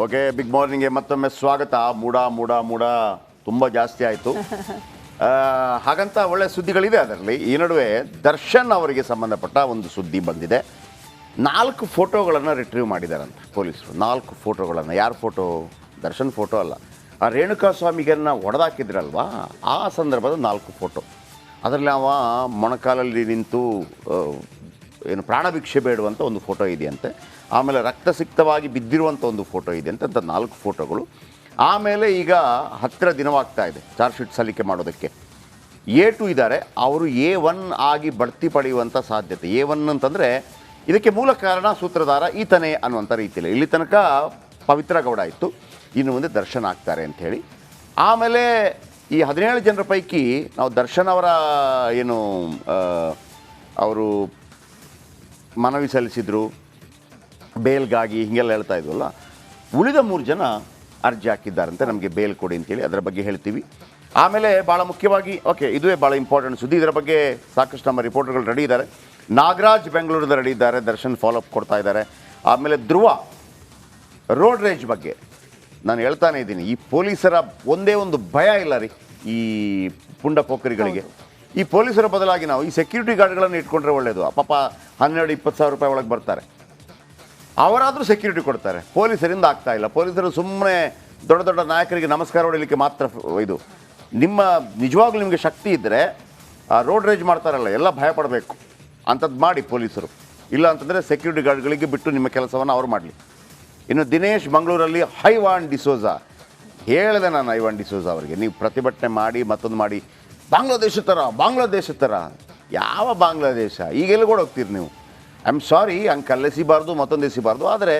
Okay big ಮಾರ್ನಿಂಗ್ಗೆ ಮತ್ತೊಮ್ಮೆ ಸ್ವಾಗತ. ಮೂಡ ಮೂಡ ಮೂಡ. ತುಂಬ ಜಾಸ್ತಿ ಆಯಿತು. ಹಾಗಂತ ಒಳ್ಳೆ ಸುದ್ದಿಗಳಿದೆ ಅದರಲ್ಲಿ. ಈ ನಡುವೆ ದರ್ಶನ್ ಅವರಿಗೆ ಸಂಬಂಧಪಟ್ಟ ಒಂದು ಸುದ್ದಿ ಬಂದಿದೆ. ನಾಲ್ಕು ಫೋಟೋಗಳನ್ನು ರಿಟ್ರೀವ್ ಮಾಡಿದಾರಂತೆ ಪೊಲೀಸರು. ನಾಲ್ಕು ಫೋಟೋಗಳನ್ನು. ಯಾರ ಫೋಟೋ? ದರ್ಶನ್ ಫೋಟೋ ಅಲ್ಲ. ಆ ರೇಣುಕಾ ಸ್ವಾಮಿಗನ್ನ ಒಡೆದಾಕಿದ್ರಲ್ವಾ? ಆ ಸಂದರ್ಭದ ನಾಲ್ಕು ಫೋಟೋ. ಅದರಲ್ಲಿ ಅವ ಮೊಣಕಾಲಲ್ಲಿ ನಿಂತು ಏನು ಪ್ರಾಣಭಿಕ್ಷೆ ಬೇಡುವಂಥ ಒಂದು ಫೋಟೋ ಇದೆಯಂತೆ. ಆಮೇಲೆ ರಕ್ತಸಿಕ್ತವಾಗಿ ಬಿದ್ದಿರುವಂಥ ಒಂದು ಫೋಟೋ ಇದೆ ಅಂತ ನಾಲ್ಕು ಫೋಟೋಗಳು. ಆಮೇಲೆ ಈಗ ಹತ್ತಿರ ದಿನವಾಗ್ತಾ ಇದೆ ಚಾರ್ಜ್ ಶೀಟ್ ಸಲ್ಲಿಕೆ ಮಾಡೋದಕ್ಕೆ. ಎ ಟು ಇದ್ದಾರೆ ಅವರು ಎ ಒನ್ ಆಗಿ ಬಡ್ತಿ ಪಡೆಯುವಂಥ ಸಾಧ್ಯತೆ. ಎ ಒನ್ ಅಂತಂದರೆ ಇದಕ್ಕೆ ಮೂಲ ಕಾರಣ ಸೂತ್ರಧಾರ ಈತನೇ ಅನ್ನುವಂಥ ರೀತಿಯಲ್ಲಿ. ಇಲ್ಲಿ ತನಕ ಪವಿತ್ರ ಗೌಡ ಇತ್ತು. ಇನ್ನು ಮುಂದೆ ದರ್ಶನ ಆಗ್ತಾರೆ ಅಂಥೇಳಿ ಆಮೇಲೆ ಈ ಹದಿನೇಳು ಜನರ ಪೈಕಿ ನಾವು ದರ್ಶನ್ ಅವರ ಏನು ಅವರು ಮನವಿ ಸಲ್ಲಿಸಿದ್ರು ಬೇಲ್ಗಾಗಿ ಹೀಗೆಲ್ಲ ಹೇಳ್ತಾ ಇದ್ವಲ್ಲ ಉಳಿದ ಮೂರು ಜನ ಅರ್ಜಿ ಹಾಕಿದ್ದಾರಂತೆ ನಮಗೆ ಬೇಲ್ ಕೊಡಿ ಅಂತೇಳಿ ಅದರ ಬಗ್ಗೆ ಹೇಳ್ತೀವಿ. ಆಮೇಲೆ ಭಾಳ ಮುಖ್ಯವಾಗಿ ಓಕೆ ಇದುವೇ ಭಾಳ ಇಂಪಾರ್ಟೆಂಟ್ ಸುದ್ದಿ. ಇದರ ಬಗ್ಗೆ ಸಾಕಷ್ಟು ನಮ್ಮ ರಿಪೋರ್ಟರ್ಗಳು ರೆಡಿ ಇದ್ದಾರೆ. ನಾಗರಾಜ್ ಬೆಂಗಳೂರಿಂದ ರೆಡಿ ಇದ್ದಾರೆ ದರ್ಶನ್ ಫಾಲೋಅಪ್ ಕೊಡ್ತಾ ಇದ್ದಾರೆ. ಆಮೇಲೆ ಧ್ರುವ ರೋಡ್ ರೇಜ್ ಬಗ್ಗೆ ನಾನು ಹೇಳ್ತಾನೆ ಇದ್ದೀನಿ. ಈ ಪೊಲೀಸರ ಒಂದೇ ಒಂದು ಭಯ ಇಲ್ಲ ರೀ ಈ ಪುಂಡ ಪೋಖರಿಗಳಿಗೆ ಈ ಪೊಲೀಸರ ಬದಲಾಗಿ ನಾವು ಈ ಸೆಕ್ಯೂರಿಟಿ ಗಾರ್ಡ್ಗಳನ್ನು ಇಟ್ಕೊಂಡ್ರೆ ಒಳ್ಳೆಯದು ಪಾಪ ಹನ್ನೆರಡು ಇಪ್ಪತ್ತು ಸಾವಿರ ರೂಪಾಯಿ ಒಳಗೆ ಬರ್ತಾರೆ. ಅವರಾದರೂ ಸೆಕ್ಯೂರಿಟಿ ಕೊಡ್ತಾರೆ. ಪೊಲೀಸರಿಂದ ಆಗ್ತಾ ಇಲ್ಲ. ಪೊಲೀಸರು ಸುಮ್ಮನೆ ದೊಡ್ಡ ದೊಡ್ಡ ನಾಯಕರಿಗೆ ನಮಸ್ಕಾರ ಹೊಡಿಲಿಕ್ಕೆ ಮಾತ್ರ ಇದು. ನಿಮ್ಮ ನಿಜವಾಗ್ಲೂ ನಿಮಗೆ ಶಕ್ತಿ ಇದ್ದರೆ ರೋಡ್ ರೇಜ್ ಮಾಡ್ತಾರಲ್ಲ, ಎಲ್ಲ ಭಯ ಪಡಬೇಕು. ಅಂಥದ್ದು ಮಾಡಿ ಪೊಲೀಸರು. ಇಲ್ಲ ಅಂತಂದರೆ ಸೆಕ್ಯೂರಿಟಿ ಗಾರ್ಡ್ಗಳಿಗೆ ಬಿಟ್ಟು ನಿಮ್ಮ ಕೆಲಸವನ್ನು ಅವರು ಮಾಡಲಿ. ಇನ್ನು ದಿನೇಶ್ ಮಂಗಳೂರಲ್ಲಿ ಹೈವಾನ್ ಡಿಸೋಜಾ ಹೇಳಿದೆ ನಾನು ಐವಾನ್ ಡಿಸೋಜಾ ಅವರಿಗೆ. ನೀವು ಪ್ರತಿಭಟನೆ ಮಾಡಿ ಮತ್ತೊಂದು ಮಾಡಿ. ಬಾಂಗ್ಲಾದೇಶ ಥರ ಬಾಂಗ್ಲಾದೇಶ ಥರ ಯಾವ ಬಾಂಗ್ಲಾದೇಶ? ಈಗೆಲ್ಲ ಕೂಡ ಹೋಗ್ತೀರಿ ನೀವು. ಐ ಆಮ್ ಸಾರಿ ಹಂಗೆ ಕಲ್ಲೆಸಿಬಾರ್ದು ಮತ್ತೊಂದು ಎಸಿಬಾರ್ದು, ಆದರೆ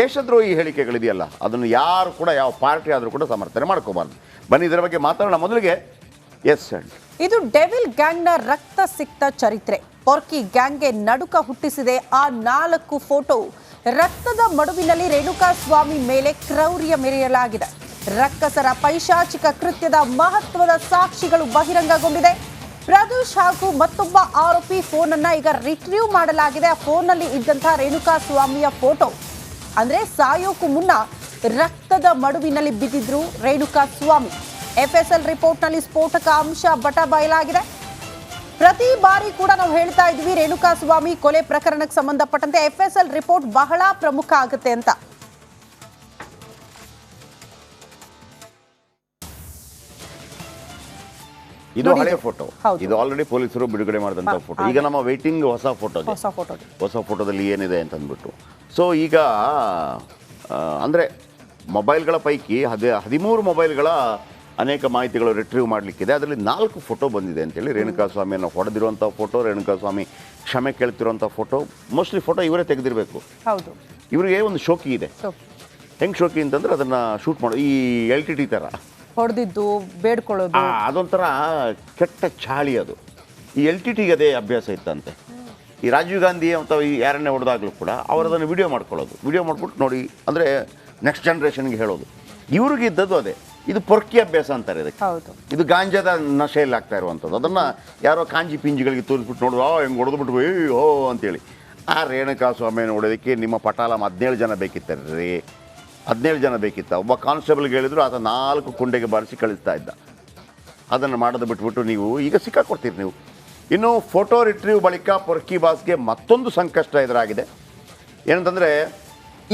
ದೇಶದ್ರೋಹಿ ಹೇಳಿಕೆಗಳಿದೆಯಲ್ಲ ಅದನ್ನು ಯಾರು ಕೂಡ, ಯಾವ ಪಾರ್ಟಿ ಆದರೂ ಕೂಡ ಸಮರ್ಥನೆ ಮಾಡ್ಕೋಬಾರ್ದು. ಬನ್ನಿ, ಇದರ ಬಗ್ಗೆ ಮಾತಾಡೋಣ ಮೊದಲಿಗೆ. ಎಸ್ ಸರ್ ಇದು ಡೆವಿಲ್ ಗ್ಯಾಂಗ್ನ ರಕ್ತ ಸಿಕ್ತ ಚರಿತ್ರೆ. ಪೊರ್ಕಿ ಗ್ಯಾಂಗ್ಗೆ ನಡುಕ ಹುಟ್ಟಿಸಿದೆ ಆ ನಾಲ್ಕು ಫೋಟೋ. ರಕ್ತದ ಮಡುವಿನಲ್ಲಿ ರೇಣುಕಾ ಸ್ವಾಮಿ ಮೇಲೆ ಕ್ರೌರ್ಯ ಮೆರೆಯಲಾಗಿದೆ. ರಕ್ಕಸರ ಪೈಶಾಚಿಕ ಕೃತ್ಯದ ಮಹತ್ವದ ಸಾಕ್ಷಿಗಳು ಬಹಿರಂಗಗೊಂಡಿದೆ. ಪ್ರದೂಷ್ ಹಾಗೂ ಮತ್ತೊಬ್ಬ ಆರೋಪಿ ಫೋನ್ ಅನ್ನ ಈಗ ರಿಟ್ರೀವ್ ಮಾಡಲಾಗಿದೆ. ಆ ಫೋನ್ನಲ್ಲಿ ಇದ್ದಂತಹ ರೇಣುಕಾ ಸ್ವಾಮಿಯ ಫೋಟೋ. ಅಂದ್ರೆ ಸಾಯೋಕು ಮುನ್ನ ರಕ್ತದ ಮಡುವಿನಲ್ಲಿ ಬಿದ್ದಿದ್ರು ರೇಣುಕಾ ಸ್ವಾಮಿ. ಎಫ್ಎಸ್ಎಲ್ ರಿಪೋರ್ಟ್ನಲ್ಲಿ ಸ್ಫೋಟಕ ಅಂಶ ಬಟ ಬಯಲಾಗಿದೆ. ಪ್ರತಿ ಬಾರಿ ಕೂಡ ನಾವು ಹೇಳ್ತಾ ಇದ್ವಿ, ರೇಣುಕಾ ಸ್ವಾಮಿ ಕೊಲೆ ಪ್ರಕರಣಕ್ಕೆ ಸಂಬಂಧಪಟ್ಟಂತೆ ಎಫ್ಎಸ್ಎಲ್ ರಿಪೋರ್ಟ್ ಬಹಳ ಪ್ರಮುಖ ಆಗುತ್ತೆ ಅಂತ. ಇದು ಹಳೆ. ಫೋಟೋ. ಇದು ಆಲ್ರೆಡಿ ಪೊಲೀಸರು ಬಿಡುಗಡೆ ಮಾಡಿದಂಥ ಫೋಟೋ ಈಗ ನಮ್ಮ ವೇಟಿಂಗ್ ಹೊಸ ಫೋಟೋ ಹೊಸ ಫೋಟೋ ಹೊಸ ಫೋಟೋದಲ್ಲಿ ಏನಿದೆ ಅಂತ ಅಂದ್ಬಿಟ್ಟು ಸೊ ಈಗ ಅಂದರೆ ಮೊಬೈಲ್ಗಳ ಪೈಕಿ ಹದಿ ಹದಿಮೂರು ಮೊಬೈಲ್ಗಳ ಅನೇಕ ಮಾಹಿತಿಗಳು ರಿಟ್ರೀವ್ ಮಾಡಲಿಕ್ಕಿದೆ. ಅದರಲ್ಲಿ ನಾಲ್ಕು ಫೋಟೋ ಬಂದಿದೆ ಅಂತೇಳಿ ರೇಣುಕಾ ಸ್ವಾಮಿಯನ್ನು ಹೊಡೆದಿರುವಂಥ ಫೋಟೋ ರೇಣುಕಾ ಸ್ವಾಮಿ ಕ್ಷಮೆ ಕೇಳ್ತಿರುವಂಥ ಫೋಟೋ ಮೋಸ್ಟ್ಲಿ ಫೋಟೋ ಇವರೇ ತೆಗೆದಿರಬೇಕು. ಹೌದು. ಇವರಿಗೆ ಒಂದು ಶೋಕಿ ಇದೆ. ಹೆಂಗೆ ಶೋಕಿ ಅಂತಂದ್ರೆ ಅದನ್ನು ಶೂಟ್ ಮಾಡೋ. ಈ ಎಲ್ ಟಿ ಟಿ ಥರ ಹೊಡೆದಿದ್ದು ಬೇಡ್ಕೊಳ್ಳೋದು. ಅದೊಂಥರ ಕೆಟ್ಟ ಚಾಳಿ ಅದು. ಈ ಎಲ್ ಟಿ ಟಿಗೆ ಅದೇ ಅಭ್ಯಾಸ ಇತ್ತಂತೆ. ಈ ರಾಜೀವ್ ಗಾಂಧಿ ಅಂತ ಈ ಯಾರನ್ನೇ ಹೊಡೆದಾಗಲೂ ಕೂಡ ಅವರು ಅದನ್ನು ವಿಡಿಯೋ ಮಾಡ್ಕೊಳ್ಳೋದು. ವಿಡಿಯೋ ಮಾಡ್ಬಿಟ್ಟು ನೋಡಿ ಅಂದರೆ ನೆಕ್ಸ್ಟ್ ಜನ್ರೇಷನ್ಗೆ ಹೇಳೋದು. ಇವ್ರಿಗೆ ಇದ್ದದ್ದು ಅದೇ. ಇದು ಪೊರ್ಕಿ ಅಭ್ಯಾಸ ಅಂತಾರೆ ಇದಕ್ಕೆ. ಇದು ಗಾಂಜಾದ ನಶೆಯಲ್ಲಿ ಆಗ್ತಾ ಇರುವಂಥದ್ದು. ಅದನ್ನು ಯಾರೋ ಕಾಂಜಿ ಪಿಂಜಿಗಳಿಗೆ ತೋರಿಸ್ಬಿಟ್ಟು ನೋಡು ಆ ಹೆಂಗೆ ಹೊಡೆದ್ಬಿಟ್ಟು ಏಯ್ ಓ ಅಂತೇಳಿ. ಆ ರೇಣುಕಾ ಸ್ವಾಮಿಯನ್ನು ಹೊಡೆಯೋದಕ್ಕೆ ನಿಮ್ಮ ಪಟಾಲ ಹದಿನೇಳು ಜನ ಬೇಕಿತ್ತಾರ್ರಿ ಹದಿನೇಳು ಜನ ಬೇಕಿತ್ತ. ಒಬ್ಬ ಕಾನ್ಸ್ಟೇಬಲ್ಗೆ ಹೇಳಿದ್ರು, ಆತ ನಾಲ್ಕು ಕುಂಡೆಗೆ ಬಾರಿಸಿ ಕಳಿಸ್ತಾ ಇದ್ದ. ಅದನ್ನು ಮಾಡೋದು ಬಿಟ್ಬಿಟ್ಟು ನೀವು ಈಗ ಸಿಕ್ಕಾಕೊಡ್ತೀರಿ ನೀವು. ಇನ್ನು ಫೋಟೋ ರಿಟ್ರೀವ್ ಬಳಿಕ ಪೊರ್ಕಿ ಬಾಸ್ಗೆ ಮತ್ತೊಂದು ಸಂಕಷ್ಟ ಎದುರಾಗಿದೆ. ಏನಂತಂದರೆ,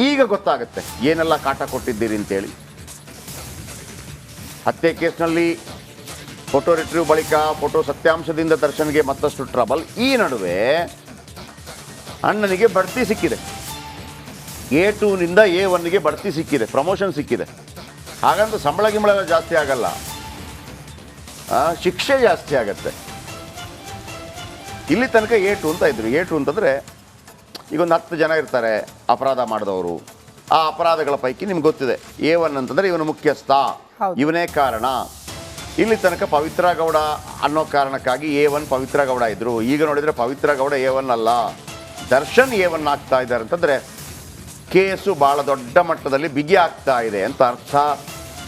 ಈಗ ಗೊತ್ತಾಗುತ್ತೆ, ಏನೆಲ್ಲ ಕಾಟ ಕೊಟ್ಟಿದ್ದೀರಿ ಅಂತೇಳಿ. ಹತ್ಯೆ ಕೇಸ್ನಲ್ಲಿ ಫೋಟೋ ರಿಟ್ರೀವ್ ಬಳಿಕ ಫೋಟೋ ಸತ್ಯಾಂಶದಿಂದ ದರ್ಶನ್ಗೆ ಮತ್ತಷ್ಟು ಟ್ರಬಲ್ ಈ ನಡುವೆ ಅಣ್ಣನಿಗೆ ಬಡ್ತಿ ಸಿಕ್ಕಿದೆ. ಎ ಟೂನಿಂದ ಎ ಒನ್ಗೆ ಬಡ್ತಿ ಸಿಕ್ಕಿದೆ ಪ್ರಮೋಷನ್ ಸಿಕ್ಕಿದೆ. ಹಾಗಂತ ಸಂಬಳ ಗಿಂಬಳ ಜಾಸ್ತಿ ಆಗಲ್ಲ. ಶಿಕ್ಷೆ ಜಾಸ್ತಿ ಆಗತ್ತೆ. ಇಲ್ಲಿ ತನಕ ಎ ಟು ಅಂತ ಇದ್ರು. ಎ ಟು ಅಂತಂದರೆ ಈಗ ಒಂದು ಹತ್ತು ಜನ ಇರ್ತಾರೆ ಅಪರಾಧ ಮಾಡಿದವರು. ಆ ಅಪರಾಧಗಳ ಪೈಕಿ ನಿಮ್ಗೆ ಗೊತ್ತಿದೆ ಎ ಒನ್ ಅಂತಂದರೆ ಇವನು ಮುಖ್ಯಸ್ಥ. ಇವನೇ ಕಾರಣ. ಇಲ್ಲಿ ತನಕ ಪವಿತ್ರ ಗೌಡ ಅನ್ನೋ ಕಾರಣಕ್ಕಾಗಿ ಎ ಒನ್ ಪವಿತ್ರ ಗೌಡ ಇದ್ರು. ಈಗ ನೋಡಿದರೆ ಪವಿತ್ರ ಗೌಡ ಎ ಒನ್ ಅಲ್ಲ. ದರ್ಶನ್ ಎ ಒನ್ ಆಗ್ತಾ ಇದ್ದಾರೆ ಅಂತಂದರೆ ಕೇಸು ಭಾಳ ದೊಡ್ಡ ಮಟ್ಟದಲ್ಲಿ ಬಿಗಿ ಆಗ್ತಾ ಇದೆ ಅಂತ ಅರ್ಥ.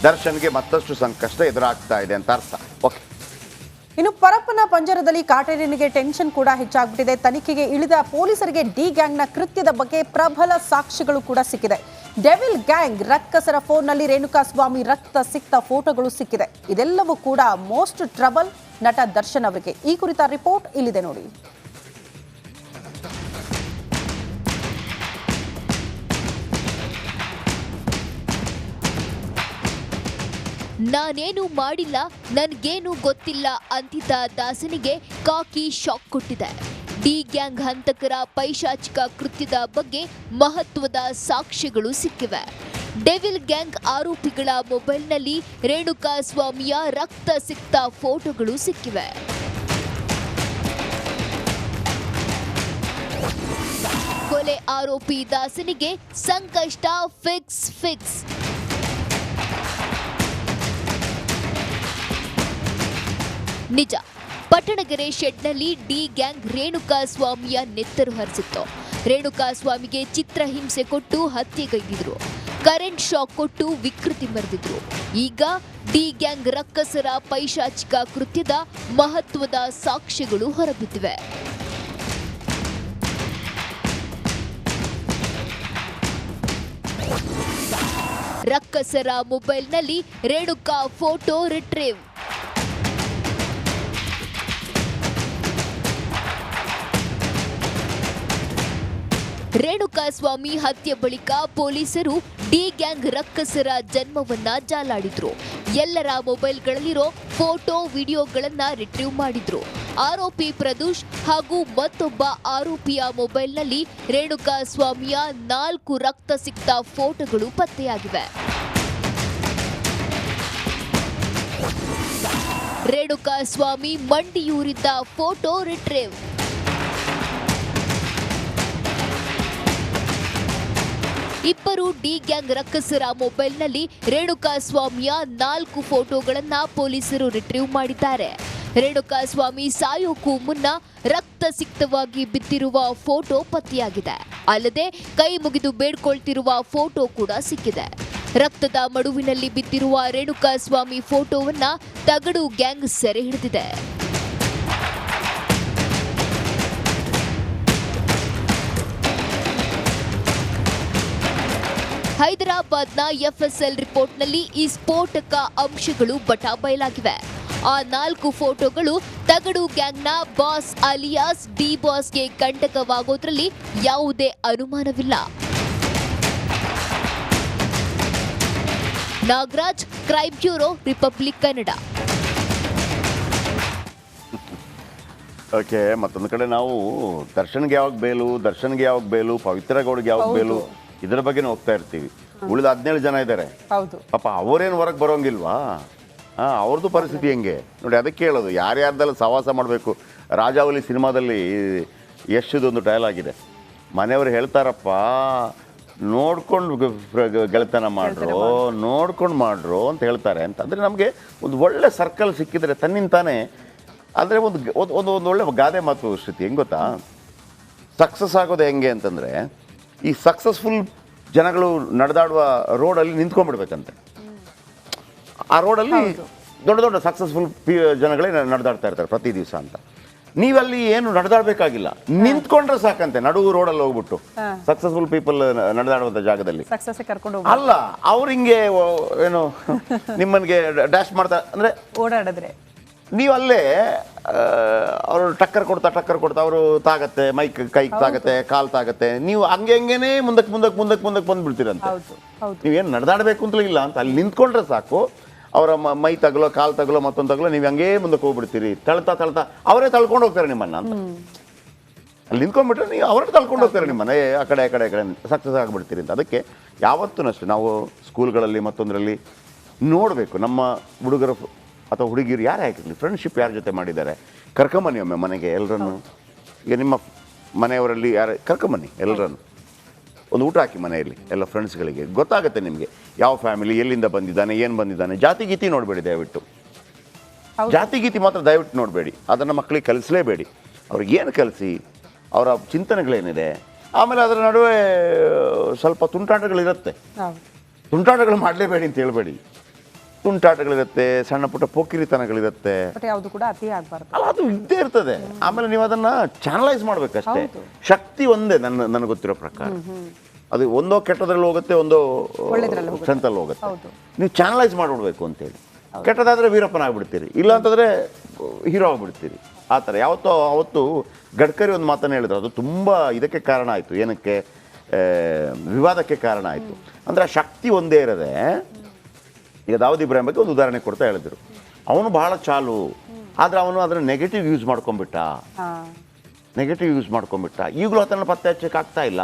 ದರ್ಶನ್ಗೆ ಮತ್ತಷ್ಟು ಸಂಕಷ್ಟ ಎದುರಾಗ್ತಾ ಇದೆ ಅಂತ ಅರ್ಥ. ಓಕೆ. ಇನ್ನು ಪರಪ್ಪನ ಪಂಜರದಲ್ಲಿ ಕಾಟೇರಿನಿಗೆ ಟೆನ್ಷನ್ ಕೂಡ ಹೆಚ್ಚಾಗ್ಬಿಟ್ಟಿದೆ. ತನಿಖೆಗೆ ಇಳಿದ ಪೊಲೀಸರಿಗೆ ಡಿ ಗ್ಯಾಂಗ್ನ ಕೃತ್ಯದ ಬಗ್ಗೆ ಪ್ರಬಲ ಸಾಕ್ಷಿಗಳು ಕೂಡ ಸಿಕ್ಕಿದೆ. ಡೆವಿಲ್ ಗ್ಯಾಂಗ್ ರಕ್ಕಸರ ಫೋನ್ನಲ್ಲಿ ರೇಣುಕಾಸ್ವಾಮಿ ರಕ್ತ ಸಿಕ್ತ ಫೋಟೋಗಳು ಸಿಕ್ಕಿದೆ. ಇದೆಲ್ಲವೂ ಕೂಡ ಮೋಸ್ಟ್ ಟ್ರಬಲ್ ನಟ ದರ್ಶನ್ ಅವರಿಗೆ. ಈ ಕುರಿತ ರಿಪೋರ್ಟ್ ಇಲ್ಲಿದೆ ನೋಡಿ. ನಾನೇನು ಮಾಡಿಲ್ಲ, ನನಗೇನು ಗೊತ್ತಿಲ್ಲ ಅಂತಿದ್ದ ದಾಸನಿಗೆ ಕಾಕಿ ಶಾಕ್ ಕೊಟ್ಟಿದೆ. ಡಿ ಗ್ಯಾಂಗ್ ಹಂತಕರ ಪೈಶಾಚಿಕ ಕೃತ್ಯದ ಬಗ್ಗೆ ಮಹತ್ವದ ಸಾಕ್ಷ್ಯಗಳು ಸಿಕ್ಕಿವೆ. ಡೆವಿಲ್ ಗ್ಯಾಂಗ್ ಆರೋಪಿಗಳ ಮೊಬೈಲ್ನಲ್ಲಿ ರೇಣುಕಾ ಸ್ವಾಮಿಯ ರಕ್ತ ಸಿಕ್ತ ಫೋಟೋಗಳು ಸಿಕ್ಕಿವೆ. ಕೊಲೆ ಆರೋಪಿ ದಾಸನಿಗೆ ಸಂಕಷ್ಟ, ಫಿಕ್ಸ್ ಫಿಕ್ಸ್. ನಿಜ. ಪಟ್ಟಣಗೆರೆ ಶೆಡ್ನಲ್ಲಿ ಡಿ ಗ್ಯಾಂಗ್ ರೇಣುಕಾ ಸ್ವಾಮಿಯ ನೆತ್ತರು ಹರಿಸಿತ್ತು. ರೇಣುಕಾ ಸ್ವಾಮಿಗೆ ಚಿತ್ರಹಿಂಸೆ ಕೊಟ್ಟು ಹತ್ಯೆಗೈದಿದ್ರು ಕರೆಂಟ್ ಶಾಕ್ ಕೊಟ್ಟು ವಿಕೃತಿ ಮರೆದಿದ್ರು. ಈಗ ಡಿ ಗ್ಯಾಂಗ್ ರಕ್ಕಸರ ಪೈಶಾಚಿಕ ಕೃತ್ಯದ ಮಹತ್ವದ ಸಾಕ್ಷ್ಯಗಳು ಹೊರಬಿದ್ದಿವೆ. ರಕ್ಕಸರ ಮೊಬೈಲ್ನಲ್ಲಿ ರೇಣುಕಾ ಫೋಟೋ ರಿಟ್ರೀವ್. ರೇಣುಕಾ ಸ್ವಾಮಿ ಹತ್ಯೆ ಬಳಿಕ ಪೊಲೀಸರು ಡಿ ಗ್ಯಾಂಗ್ ರಕ್ಕಸರ ಜನ್ಮವನ್ನ ಜಾಲಾಡಿದ್ರು. ಎಲ್ಲರ ಮೊಬೈಲ್ಗಳಲ್ಲಿರೋ ಫೋಟೋ, ವಿಡಿಯೋಗಳನ್ನ ರಿಟ್ರೀವ್ ಮಾಡಿದ್ರು. ಆರೋಪಿ ಪ್ರದೂಷ್ ಹಾಗೂ ಮತ್ತೊಬ್ಬ ಆರೋಪಿಯ ಮೊಬೈಲ್ನಲ್ಲಿ ರೇಣುಕಾ ಸ್ವಾಮಿಯ ನಾಲ್ಕು ರಕ್ತ ಸಿಕ್ತ ಫೋಟೋಗಳು ಪತ್ತೆಯಾಗಿವೆ. ರೇಣುಕಾ ಸ್ವಾಮಿ ಮಂಡಿಯೂರಿದ್ದ ಫೋಟೋ ರಿಟ್ರೀವ್. ಇಬ್ಬರು ಡಿ ಗ್ಯಾಂಗ್ ರಕ್ಕಸರ ಮೊಬೈಲ್ನಲ್ಲಿ ರೇಣುಕಾ ಸ್ವಾಮಿಯ ನಾಲ್ಕು ಫೋಟೋಗಳನ್ನು ಪೊಲೀಸರು ರಿಟ್ರೀವ್ ಮಾಡಿದ್ದಾರೆ. ರೇಣುಕಾ ಸ್ವಾಮಿ ಸಾಯೋಕ್ಕೂ ಮುನ್ನ ರಕ್ತ ಸಿಕ್ತವಾಗಿ ಬಿದ್ದಿರುವ ಫೋಟೋ ಪತ್ತೆಯಾಗಿದೆ. ಅಲ್ಲದೆ ಕೈ ಮುಗಿದು ಬೇಡ್ಕೊಳ್ತಿರುವ ಫೋಟೋ ಕೂಡ ಸಿಕ್ಕಿದೆ. ರಕ್ತದ ಮಡುವಿನಲ್ಲಿ ಬಿದ್ದಿರುವ ರೇಣುಕಾ ಸ್ವಾಮಿ ಫೋಟೋವನ್ನ ತಗಡು ಗ್ಯಾಂಗ್ ಸೆರೆ ಹಿಡಿದಿದೆ. ಹೈದರಾಬಾದ್ನ ಎಫ್ಎಸ್ಎಲ್ ರಿಪೋರ್ಟ್ನಲ್ಲಿ ಈ ಸ್ಫೋಟಕ ಅಂಶಗಳು ಬಟಾ ಬಯಲಾಗಿವೆ. ಆ ನಾಲ್ಕು ಫೋಟೋಗಳು ತಗಡು ಗ್ಯಾಂಗ್ನ ಬಾಸ್ ಅಲಿಯಾಸ್ ಡಿ ಬಾಸ್ಗೆ ಕಂಟಕವಾಗೋದ್ರಲ್ಲಿ ಯಾವುದೇ ಅನುಮಾನವಿಲ್ಲ. Nagaraj crime bureau republic Kannada. Okay ಮತ್ತೊಂದು ಕಡೆ ನಾವು ದರ್ಶನ್ಗೆ ಯಾವಾಗ ಬೇಲು ದರ್ಶನ್ಗೆ ಯಾವಾಗ ಬೇಲು ಪವಿತ್ರ ಗೌಡ್ಗೆ ಯಾವಾಗ ಬೇಲು? ಇದರ ಬಗ್ಗೆನೇ ಹೋಗ್ತಾ ಇರ್ತೀವಿ. ಉಳಿದ ಹದಿನೇಳು ಜನ ಇದ್ದಾರೆ ಹೌದು. ಪಾಪ ಅವರೇನು ಹೊರಗೆ ಬರೋಂಗಿಲ್ವಾ? ಹಾಂ ಅವ್ರದ್ದು ಪರಿಸ್ಥಿತಿ ಹೆಂಗೆ? ನೋಡಿ ಅದಕ್ಕೆ ಹೇಳೋದು ಯಾರ್ಯಾರ್ದೆಲ್ಲ ಸವಾಸ ಮಾಡಬೇಕು? ರಾಜಾವಲಿ ಸಿನಿಮಾದಲ್ಲಿ ಯಶದೊಂದು ಡೈಲಾಗ್ ಇದೆ ಮನೆಯವರು ಹೇಳ್ತಾರಪ್ಪ ನೋಡ್ಕೊಂಡು ಗೆಳೆತನ ಮಾಡ್ರು ನೋಡ್ಕೊಂಡು ಮಾಡ್ರು ಅಂತ ಹೇಳ್ತಾರೆ. ಅಂತ ಅಂದರೆ ನಮಗೆ ಒಂದು ಒಳ್ಳೆ ಸರ್ಕಲ್ ಸಿಕ್ಕಿದ್ರೆ ತನ್ನಿಂತಾನೆ ಅಂದರೆ ಒಂದು ಒಂದು ಒಂದು ಒಂದು ಒಳ್ಳೆ ಗಾದೆ ಮಾತು ಶ್ರುತಿ ಹೆಂಗೆ ಗೊತ್ತಾ? ಸಕ್ಸಸ್ ಆಗೋದು ಹೆಂಗೆ ಅಂತಂದರೆ ಈ ಸಕ್ಸಸ್ಫುಲ್ ಜನಗಳು ನಡೆದಾಡುವ ರೋಡಲ್ಲಿ ನಿಂತ್ಕೊಂಡ್ಬಿಡ್ಬೇಕಂತೆ. ಆ ರೋಡಲ್ಲಿ ದೊಡ್ಡ ದೊಡ್ಡ ಸಕ್ಸಸ್ಫುಲ್ ಪಿ ಜನಗಳೇ ನಡೆದಾಡ್ತಾ ಇರ್ತಾರೆ ಪ್ರತಿ ದಿವಸ ಅಂತ. ನೀವಲ್ಲಿ ಏನು ನಡೆದಾಡಬೇಕಾಗಿಲ್ಲ. ನಿಂತ್ಕೊಂಡ್ರೆ ಸಾಕಂತೆ ನಡುವು ರೋಡಲ್ಲಿ ಹೋಗ್ಬಿಟ್ಟು. ಸಕ್ಸಸ್ಫುಲ್ ಪೀಪಲ್ ನಡೆದಾಡುವಂಥ ಜಾಗದಲ್ಲಿ. ಸಕ್ಸಸ್ ಕರ್ಕೊಂಡು ಹೋಗಿ ಅಲ್ಲ ಅವ್ರಿಂಗೆ ಏನು ನಿಮ್ಮನ್ಗೆ ಡ್ಯಾಶ್ ಮಾಡ್ತಾ ಅಂದ್ರೆ ಓಡಾಡಿದ್ರೆ. ನೀವು ಅಲ್ಲೇ ಅವರು ಟಕ್ಕರ್ ಕೊಡ್ತಾ ಟಕ್ಕರ್ ಕೊಡ್ತಾ ಅವರು ತಾಗತ್ತೆ ಮೈಕ್ ಕೈ ತಾಗತ್ತೆ ಕಾಲು ತಾಗತ್ತೆ ನೀವು ಹಂಗೆ ಹಂಗೇನೆ ಮುಂದಕ್ಕೆ ಮುಂದಕ್ಕೆ ಮುಂದಕ್ಕೆ ಮುಂದಕ್ಕೆ ಬಂದ್ಬಿಡ್ತೀರಂತೆ. ನೀವೇನು ನಡೆದಾಡಬೇಕು ಅಂತಲೂ ಇಲ್ಲ ಅಂತ ಅಲ್ಲಿ ನಿಂತ್ಕೊಂಡ್ರೆ ಸಾಕು. ಅವರ ಮ- ಮೈ ತಗಲೋ ಕಾಲು ತಗಲೋ ಮತ್ತೊಂದು ತಗಲೋ ನೀವು ಹಂಗೇ ಮುಂದಕ್ಕೆ ಹೋಗ್ಬಿಡ್ತೀರಿ. ತಳ್ತಾ ತಳ್ತಾ ಅವರೇ ತಳ್ಕೊಂಡು ಹೋಗ್ತಾರೆ ನಿಮ್ಮನ್ನ ಅಂತ. ಅಲ್ಲಿ ನಿಂತ್ಕೊಂಡ್ಬಿಟ್ರೆ ನೀವು ಅವರೇ ತಳ್ಕೊಂಡು ಹೋಗ್ತಾರೆ ನಿಮ್ಮನ್ನ. ಏ, ಆ ಕಡೆ ಆ ಕಡೆ ಆ ಕಡೆ ಸಕ್ಸಸ್ ಆಗಿಬಿಡ್ತೀರಿ ಅಂತ. ಅದಕ್ಕೆ ಯಾವತ್ತೂ ಅಷ್ಟೇ ನಾವು ಸ್ಕೂಲ್ಗಳಲ್ಲಿ ಮತ್ತೊಂದರಲ್ಲಿ ನೋಡಬೇಕು. ನಮ್ಮ ಹುಡುಗರು ಅಥವಾ ಹುಡುಗಿರು ಯಾರೇ ಆಗಿರಲಿ ಫ್ರೆಂಡ್ಶಿಪ್ ಯಾರ ಜೊತೆ ಮಾಡಿದ್ದಾರೆ? ಕರ್ಕೊಂಬನ್ನಿ ಒಮ್ಮೆ ಮನೆಗೆ ಎಲ್ಲರನ್ನು ಈಗ ನಿಮ್ಮ ಮನೆಯವರಲ್ಲಿ ಯಾರು ಕರ್ಕೊಂಬನ್ನಿ ಎಲ್ಲರನ್ನು ಒಂದು ಊಟ ಹಾಕಿ ಮನೆಯಲ್ಲಿ ಎಲ್ಲ ಫ್ರೆಂಡ್ಸ್ಗಳಿಗೆ ಗೊತ್ತಾಗುತ್ತೆ ನಿಮಗೆ ಯಾವ ಫ್ಯಾಮಿಲಿ ಎಲ್ಲಿಂದ ಬಂದಿದ್ದಾನೆ ಏನು ಬಂದಿದ್ದಾನೆ. ಜಾತಿ ಗೀತಿ ನೋಡಬೇಡಿ ದಯವಿಟ್ಟು. ಜಾತಿ ಗೀತಿ ಮಾತ್ರ ದಯವಿಟ್ಟು ನೋಡಬೇಡಿ. ಅದನ್ನು ಮಕ್ಕಳಿಗೆ ಕಲಿಸಲೇಬೇಡಿ. ಅವ್ರಿಗೆ ಏನು ಕಲಿಸಿ ಅವರ ಚಿಂತನೆಗಳೇನಿದೆ. ಆಮೇಲೆ ಅದರ ನಡುವೆ ಸ್ವಲ್ಪ ತುಂಟಾಟಗಳಿರುತ್ತೆ. ತುಂಟಾಟಗಳು ಮಾಡಲೇಬೇಡಿ ಅಂತ ಹೇಳ್ಬೇಡಿ. ತುಂಟಾಟಗಳಿರುತ್ತೆ ಸಣ್ಣ ಪುಟ್ಟ ಪೋಕಿರಿತನಗಳಿರುತ್ತೆ. ಬಟ್ ಯಾವುದು ಕೂಡ ಅತಿ ಆಗಬಾರ್ದು. ಅಲ್ಲ ಅದು ಇದ್ದೇ ಇರ್ತದೆ. ಆಮೇಲೆ ನೀವು ಅದನ್ನ ಚಾನಲೈಸ್ ಮಾಡ್ಬೇಕಷ್ಟೇ. ಶಕ್ತಿ ಒಂದೇ ನನ್ನ ನನಗೆ ಗೊತ್ತಿರೋ ಪ್ರಕಾರ. ಅದು ಒಂದೋ ಕೆಟ್ಟದ್ರಲ್ಲಿ ಹೋಗುತ್ತೆ ಒಂದೋ ಸಂತಲ್ಲಿ ಹೋಗುತ್ತೆ. ನೀವು ಚಾನಲೈಸ್ ಮಾಡಿಬಿಡ್ಬೇಕು ಅಂತೇಳಿ. ಕೆಟ್ಟದಾದ್ರೆ ವೀರಪ್ಪನ ಆಗ್ಬಿಡ್ತೀರಿ ಇಲ್ಲ ಅಂತಂದರೆ ಹೀರೋ ಆಗ್ಬಿಡ್ತೀರಿ. ಆ ಥರ. ಯಾವತ್ತೋ ಅವತ್ತು ಗಡ್ಕರಿ ಒಂದು ಮಾತನ್ನು ಹೇಳಿದ್ರು. ಅದು ತುಂಬ ಇದಕ್ಕೆ ಕಾರಣ ಆಯಿತು. ಏನಕ್ಕೆ? ವಿವಾದಕ್ಕೆ ಕಾರಣ ಆಯಿತು. ಅಂದರೆ ಆ ಶಕ್ತಿ ಒಂದೇ ಇರದೆ ಈಗ ದಾವೂದ್ ಇಬ್ರಾಹಿಂ ಬಗ್ಗೆ ಒಂದು ಉದಾಹರಣೆ ಕೊಡ್ತಾ ಹೇಳಿದ್ರು. ಅವನು ಬಹಳ ಚಾಲು. ಆದ್ರೆ ಅವನು ಅದನ್ನ ನೆಗೆಟಿವ್ ಯೂಸ್ ಮಾಡ್ಕೊಂಡ್ಬಿಟ್ಟ. ನೆಗೆಟಿವ್ ಯೂಸ್ ಮಾಡ್ಕೊಂಡ್ಬಿಟ್ಟ. ಈಗಲೂ ಅದನ್ನು ಪತ್ತೆ ಹಚ್ಚಕ್ಕೆ ಆಗ್ತಾ ಇಲ್ಲ.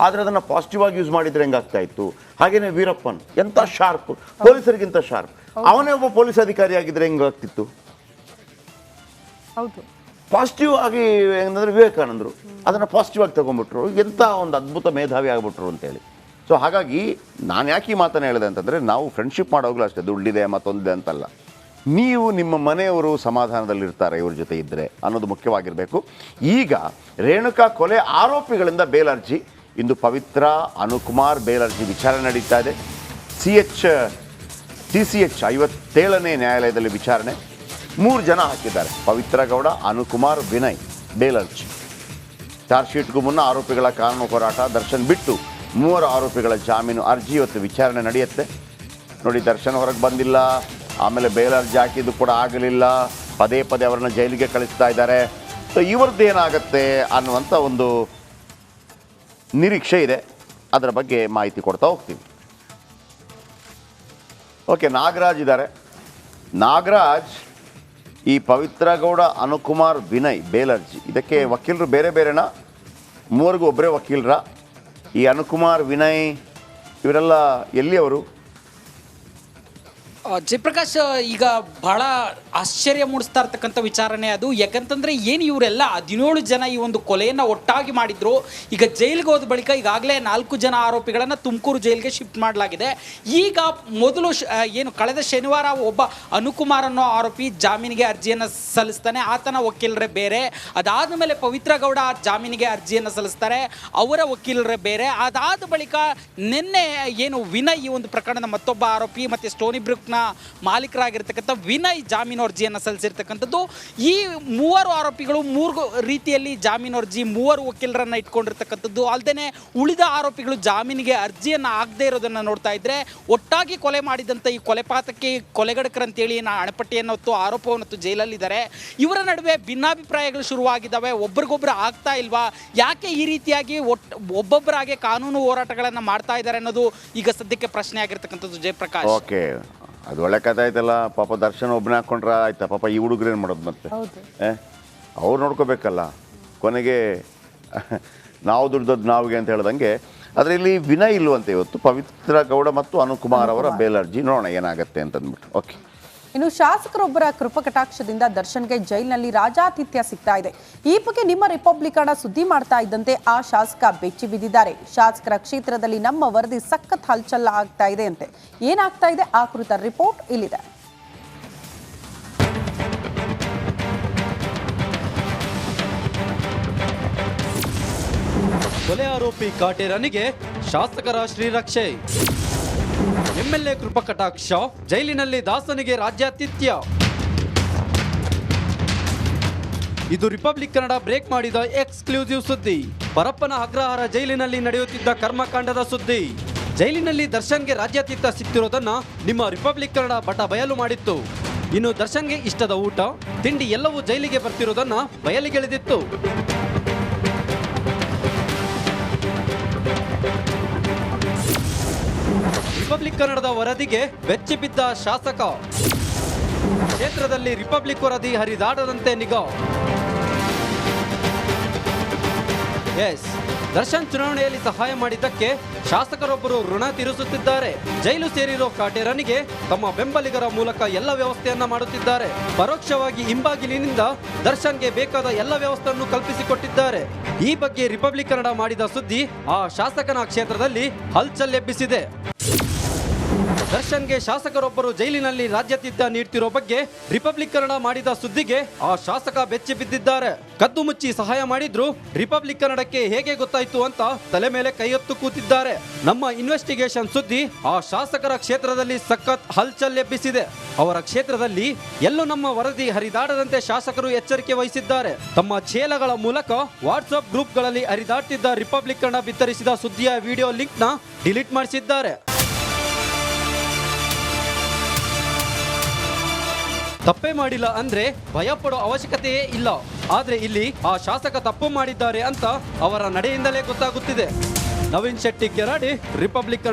ಆದ್ರೆ ಅದನ್ನ ಪಾಸಿಟಿವ್ ಆಗಿ ಯೂಸ್ ಮಾಡಿದ್ರೆ ಹೆಂಗಾಗ್ತಾ ಇತ್ತು? ಹಾಗೇನೆ ವೀರಪ್ಪನ್ ಎಂಥ ಶಾರ್ಪ್ ಪೊಲೀಸರಿಗಿಂತ ಶಾರ್ಪ್ ಅವನೇ ಒಬ್ಬ ಪೊಲೀಸ್ ಅಧಿಕಾರಿ ಆಗಿದ್ರೆ ಹೆಂಗಾಗ್ತಿತ್ತು ಪಾಸಿಟಿವ್ ಆಗಿ ಏನಂದ್ರೆ ವಿವೇಕಾನಂದರು. ಅದನ್ನ ಪಾಸಿಟಿವ್ ಆಗಿ ತಗೊಂಡ್ಬಿಟ್ರು. ಎಂಥ ಒಂದು ಅದ್ಭುತ ಮೇಧಾವಿ ಆಗ್ಬಿಟ್ರು ಅಂತೇಳಿ. ಸೊ ಹಾಗಾಗಿ ನಾನು ಯಾಕೆ ಈ ಮಾತನ್ನು ಹೇಳಿದೆ ಅಂತಂದರೆ, ನಾವು ಫ್ರೆಂಡ್ಶಿಪ್ ಮಾಡೋಗ್ಲೂ ಅಷ್ಟೇ, ದುಡ್ಡಿದೆ, ಮತ್ತೊಂದಿದೆ ಅಂತಲ್ಲ. ನೀವು ನಿಮ್ಮ ಮನೆಯವರು ಸಮಾಧಾನದಲ್ಲಿರ್ತಾರೆ, ಇವ್ರ ಜೊತೆ ಇದ್ದರೆ ಅನ್ನೋದು ಮುಖ್ಯವಾಗಿರಬೇಕು. ಈಗ ರೇಣುಕಾ ಕೊಲೆ ಆರೋಪಿಗಳಿಂದ ಬೇಲರ್ಜಿ ಇಂದು ಪವಿತ್ರ ಅನುಕುಮಾರ್ ಬೇಲರ್ಜಿ ವಿಚಾರಣೆ ನಡೀತಾ ಇದೆ. C H, T C H ಐವತ್ತೇಳನೇ ನ್ಯಾಯಾಲಯದಲ್ಲಿ ವಿಚಾರಣೆ. ಮೂರು ಜನ ಹಾಕಿದ್ದಾರೆ, ಪವಿತ್ರ ಗೌಡ, ಅನುಕುಮಾರ್, ವಿನಯ್ ಬೇಲರ್ಜಿ ಶೀಟ್ಗೂ ಮುನ್ನ ಆರೋಪಿಗಳ ಕಾನೂನು ಹೋರಾಟ ದರ್ಶನ್ ಬಿಟ್ಟು ಮೂವರು ಆರೋಪಿಗಳ ಜಾಮೀನು ಅರ್ಜಿ ಇವತ್ತು ವಿಚಾರಣೆ ನಡೆಯುತ್ತೆ. ನೋಡಿ, ದರ್ಶನ್ ಹೊರಗೆ ಬಂದಿಲ್ಲ. ಆಮೇಲೆ ಬೇಲ್ ಅರ್ಜಿ ಹಾಕಿದ್ದು ಕೂಡ ಆಗಲಿಲ್ಲ. ಪದೇ ಪದೇ ಅವರನ್ನು ಜೈಲಿಗೆ ಕಳಿಸ್ತಾ ಇದ್ದಾರೆ. ಸೊ ಇವ್ರದ್ದು ಏನಾಗುತ್ತೆ ಅನ್ನುವಂಥ ಒಂದು ನಿರೀಕ್ಷೆ ಇದೆ. ಅದರ ಬಗ್ಗೆ ಮಾಹಿತಿ ಕೊಡ್ತಾ ಹೋಗ್ತೀವಿ. ಓಕೆ ನಾಗರಾಜ್ ಇದ್ದಾರೆ. ನಾಗರಾಜ್, ಈ ಪವಿತ್ರ ಗೌಡ, ಅನುಕುಮಾರ್, ವಿನಯ್, ಬೇಲರ್ಜಿ. ಇದಕ್ಕೆ ವಕೀಲರು ಬೇರೆ ಬೇರೆನಾ? ಮೂವರಿಗೂ ಒಬ್ಬರೇ ವಕೀಲರ? ಈ ಅನುಕುಮಾರ್ ವಿನಯ್ ಇವರೆಲ್ಲ ಎಲ್ಲಿ ಅವರು ಜಯಪ್ರಕಾಶ್ ಈಗ ಬಹಳ ಆಶ್ಚರ್ಯ ಮೂಡಿಸ್ತಾ ಇರ್ತಕ್ಕಂಥ ವಿಚಾರಣೆ ಅದು. ಯಾಕಂತಂದ್ರೆ ಏನು ಇವರೆಲ್ಲ ಹದಿನೇಳು ಜನ ಈ ಒಂದು ಕೊಲೆಯನ್ನು ಒಟ್ಟಾಗಿ ಮಾಡಿದ್ರು. ಈಗ ಜೈಲಿಗೆ ಹೋದ ಬಳಿಕ ಈಗಾಗಲೇ ನಾಲ್ಕು ಜನ ಆರೋಪಿಗಳನ್ನು ತುಮಕೂರು ಜೈಲಿಗೆ ಶಿಫ್ಟ್ ಮಾಡಲಾಗಿದೆ. ಈಗ ಮೊದಲು ಏನು ಕಳೆದ ಶನಿವಾರ ಒಬ್ಬ ಅನುಕುಮಾರ್ ಅನ್ನೋ ಆರೋಪಿ ಜಾಮೀನಿಗೆ ಅರ್ಜಿಯನ್ನು ಸಲ್ಲಿಸ್ತಾನೆ. ಆತನ ವಕೀಲರೇ ಬೇರೆ. ಅದಾದ ಮೇಲೆ ಪವಿತ್ರ ಗೌಡ ಜಾಮೀನಿಗೆ ಅರ್ಜಿಯನ್ನು ಸಲ್ಲಿಸ್ತಾರೆ. ಅವರ ವಕೀಲರೇ ಬೇರೆ. ಅದಾದ ಬಳಿಕ ನಿನ್ನೆ ಏನು ವಿನಯ್ ಈ ಒಂದು ಪ್ರಕರಣದ ಮತ್ತೊಬ್ಬ ಆರೋಪಿ ಮತ್ತು ಸ್ಟೋನಿ ಬ್ರೂಕ್ನ ಮಾಲೀಕರಾಗಿರ್ತಕ್ಕಂಥ ವಿನಯ್ ಜಾಮೀನು ಅರ್ಜಿಯನ್ನು ಸಲ್ಲಿಸಿರ್ತಕ್ಕಂಥದ್ದು. ಈ ಮೂವರು ಆರೋಪಿಗಳು ಮೂರು ರೀತಿಯಲ್ಲಿ ಜಾಮೀನು ಅರ್ಜಿ ಮೂವರು ವಕೀಲರನ್ನ ಇಟ್ಕೊಂಡಿರ್ತಕ್ಕಂಥದ್ದು. ಅಲ್ಲದೆ ಉಳಿದ ಆರೋಪಿಗಳು ಜಾಮೀನಿಗೆ ಅರ್ಜಿಯನ್ನು ಆಗದೆ ಇರೋದನ್ನು ನೋಡ್ತಾ ಇದ್ರೆ, ಒಟ್ಟಾಗಿ ಕೊಲೆ ಮಾಡಿದಂಥ ಈ ಕೊಲೆಪಾತಕ್ಕೆ ಕೊಲೆಗಡಕರಂತೇಳಿ ನಾ ಅಣೆಪಟ್ಟಿಯನ್ನು ಹೊತ್ತು ಆರೋಪವನ್ನು ಹೊತ್ತು ಜೈಲಲ್ಲಿದ್ದಾರೆ. ಇವರ ನಡುವೆ ಭಿನ್ನಾಭಿಪ್ರಾಯಗಳು ಶುರುವಾಗಿದ್ದಾವೆ ಒಬ್ರಿಗೊಬ್ರು ಆಗ್ತಾ ಇಲ್ವಾ? ಯಾಕೆ ಈ ರೀತಿಯಾಗಿ ಒಟ್ ಒಬ್ಬೊಬ್ಬರಾಗೆ ಕಾನೂನು ಹೋರಾಟಗಳನ್ನು ಮಾಡ್ತಾ ಇದ್ದಾರೆ ಅನ್ನೋದು ಈಗ ಸದ್ಯಕ್ಕೆ ಪ್ರಶ್ನೆ ಆಗಿರ್ತಕ್ಕಂಥದ್ದು ಜಯಪ್ರಕಾಶ್. ಓಕೆ. ಅದು ಒಳ್ಳೆ ಕಥೆ ಆಯ್ತಲ್ಲ. ಪಾಪ ದರ್ಶನ ಒಬ್ಬನೇ ಹಾಕೊಂಡ್ರ ಆಯ್ತಾ? ಪಾಪ ಈ ಹುಡುಗರು ಏನು ಮಾಡೋದು ಮತ್ತೆ? ಏ? ಅವ್ರು ನೋಡ್ಕೋಬೇಕಲ್ಲ. ಕೊನೆಗೆ ನಾವು ದುಡ್ದದ್ದು ನಾವಿಗೆ ಅಂತ ಹೇಳ್ದಂಗೆ. ಅದರಲ್ಲಿ ಇಲ್ಲಿ ವಿನಯ್ ಇಲ್ವಂತೆ ಇವತ್ತು. ಪವಿತ್ರ ಗೌಡ ಮತ್ತು ಅನುಕುಮಾರ್ ಅವರ ಬೇಲರ್ಜಿ ನೋಡೋಣ ಏನಾಗುತ್ತೆ ಅಂತಂದ್ಬಿಟ್ಟು. ಓಕೆ ಇನ್ನು ಶಾಸಕರೊಬ್ಬರ ಕೃಪಕಟಾಕ್ಷದಿಂದ ದರ್ಶನ್ಗೆ ಜೈಲಿನಲ್ಲಿ ರಾಜಾತಿಥ್ಯ ಸಿಗ್ತಾ ಇದೆ. ಈ ಬಗ್ಗೆ ನಿಮ್ಮ ರಿಪಬ್ಲಿಕನ ಸುದ್ದಿ ಮಾಡ್ತಾ ಇದ್ದಂತೆ ಆ ಶಾಸಕ ಬೆಚ್ಚಿ ಬಿದ್ದಿದ್ದಾರೆ. ಶಾಸಕರ ಕ್ಷೇತ್ರದಲ್ಲಿ ನಮ್ಮ ವರದಿ ಸಖತ್ ಹಲ್ಚಲ್ ಆಗ್ತಾ ಇದೆ ಅಂತೆ. ಏನಾಗ್ತಾ ಇದೆ? ಆ ಕುರಿತ ರಿಪೋರ್ಟ್ ಇಲ್ಲಿದೆ. ಕೊಲೆ ಆರೋಪಿ ಕಾಟೇರನಿಗೆ ಶಾಸಕರ ಶ್ರೀರಕ್ಷೆ. ಎಂಎಲ್ಎ ಕೃಪಕಟಾಕ್ಷ ಜೈಲಿನಲ್ಲಿ ದಾಸನಿಗೆ ರಾಜ್ಯಾತಿಥ್ಯ. ಇದು ರಿಪಬ್ಲಿಕ್ ಕನ್ನಡ ಬ್ರೇಕ್ ಮಾಡಿದ ಎಕ್ಸ್ಕ್ಲೂಸಿವ್ ಸುದ್ದಿ. ಪರಪ್ಪನ ಅಗ್ರಹಾರ ಜೈಲಿನಲ್ಲಿ ನಡೆಯುತ್ತಿದ್ದ ಕರ್ಮಕಾಂಡದ ಸುದ್ದಿ. ಜೈಲಿನಲ್ಲಿ ದರ್ಶನ್ಗೆ ರಾಜ್ಯಾತಿಥ್ಯ ಸಿಕ್ತಿರೋದನ್ನ ನಿಮ್ಮ ರಿಪಬ್ಲಿಕ್ ಕನ್ನಡ ಬಟ ಬಯಲು ಮಾಡಿತ್ತು. ಇನ್ನು ದರ್ಶನ್ಗೆ ಇಷ್ಟದ ಊಟ, ತಿಂಡಿ ಎಲ್ಲವೂ ಜೈಲಿಗೆ ಬರ್ತಿರೋದನ್ನ ಬಯಲಿಗೆಳೆದಿತ್ತು. ರಿಪಬ್ಲಿಕ್ ಕನ್ನಡದ ವರದಿಗೆ ಬೆಚ್ಚಿ ಬಿದ್ದ ಶಾಸಕ. ಕ್ಷೇತ್ರದಲ್ಲಿ ರಿಪಬ್ಲಿಕ್ ವರದಿ ಹರಿದಾಡದಂತೆ ನಿಗಾ. ಎಸ್, ದರ್ಶನ್ ಚುನಾವಣೆಯಲ್ಲಿ ಸಹಾಯ ಮಾಡಿದ್ದಕ್ಕೆ ಶಾಸಕರೊಬ್ಬರು ಋಣ ತೀರಿಸುತ್ತಿದ್ದಾರೆ. ಜೈಲು ಸೇರಿರೋ ಕಾಟೇರನಿಗೆ ತಮ್ಮ ಬೆಂಬಲಿಗರ ಮೂಲಕ ಎಲ್ಲ ವ್ಯವಸ್ಥೆಯನ್ನ ಮಾಡುತ್ತಿದ್ದಾರೆ. ಪರೋಕ್ಷವಾಗಿ ಹಿಂಬಾಗಿಲಿನಿಂದ ದರ್ಶನ್ಗೆ ಬೇಕಾದ ಎಲ್ಲ ವ್ಯವಸ್ಥೆಯನ್ನು ಕಲ್ಪಿಸಿಕೊಟ್ಟಿದ್ದಾರೆ. ಈ ಬಗ್ಗೆ ರಿಪಬ್ಲಿಕ್ ಕನ್ನಡ ಮಾಡಿದ ಸುದ್ದಿ ಆ ಶಾಸಕನ ಕ್ಷೇತ್ರದಲ್ಲಿ ಹಲ್ಚಲ್ ಎಬ್ಬಿಸಿದೆ. ದರ್ಶನ್ಗೆ ಶಾಸಕರೊಬ್ಬರು ಜೈಲಿನಲ್ಲಿ ರಾಜ್ಯತೀರ್ಥ ನೀಡ್ತಿರೋ ಬಗ್ಗೆ ರಿಪಬ್ಲಿಕ್ ಮಾಡಿದ ಸುದ್ದಿಗೆ ಆ ಶಾಸಕ ಬೆಚ್ಚಿ ಬಿದ್ದಿದ್ದಾರೆ. ಕದ್ದು ಮುಚ್ಚಿ ಸಹಾಯ ಮಾಡಿದ್ರು ರಿಪಬ್ಲಿಕ್ ಹೇಗೆ ಗೊತ್ತಾಯ್ತು ಅಂತ ತಲೆ ಮೇಲೆ ಕೈಯೊತ್ತು ಕೂತಿದ್ದಾರೆ. ನಮ್ಮ ಇನ್ವೆಸ್ಟಿಗೇಷನ್ ಸುದ್ದಿ ಆ ಶಾಸಕರ ಕ್ಷೇತ್ರದಲ್ಲಿ ಸಖತ್ ಹಲ್ಚಲ್ ಎಬ್ಬಿಸಿದೆ. ಅವರ ಕ್ಷೇತ್ರದಲ್ಲಿ ಎಲ್ಲೂ ನಮ್ಮ ವರದಿ ಹರಿದಾಡದಂತೆ ಶಾಸಕರು ಎಚ್ಚರಿಕೆ ವಹಿಸಿದ್ದಾರೆ. ತಮ್ಮ ಚೇಲಗಳ ಮೂಲಕ ವಾಟ್ಸ್ಆಪ್ ಗ್ರೂಪ್ಗಳಲ್ಲಿ ಹರಿದಾಡ್ತಿದ್ದ ರಿಪಬ್ಲಿಕ್ ಬಿತ್ತರಿಸಿದ ಸುದ್ದಿಯ ವಿಡಿಯೋ ಲಿಂಕ್ನ ಡಿಲೀಟ್ ಮಾಡಿಸಿದ್ದಾರೆ. ತಪ್ಪೇ ಮಾಡಿಲ್ಲ ಅಂದ್ರೆ ಭಯ ಪಡೋ ಅವಶ್ಯಕತೆಯೇ ಇಲ್ಲ. ಆದ್ರೆ ಇಲ್ಲಿ ಆ ಶಾಸಕ ತಪ್ಪು ಮಾಡಿದ್ದಾರೆ ಅಂತ ಅವರ ನಡೆಯಿಂದಲೇ ಗೊತ್ತಾಗುತ್ತಿದೆ. ನವೀನ್ ಶೆಟ್ಟಿ ಕೆರಾಡಿ ರಿಪಬ್ಲಿಕ್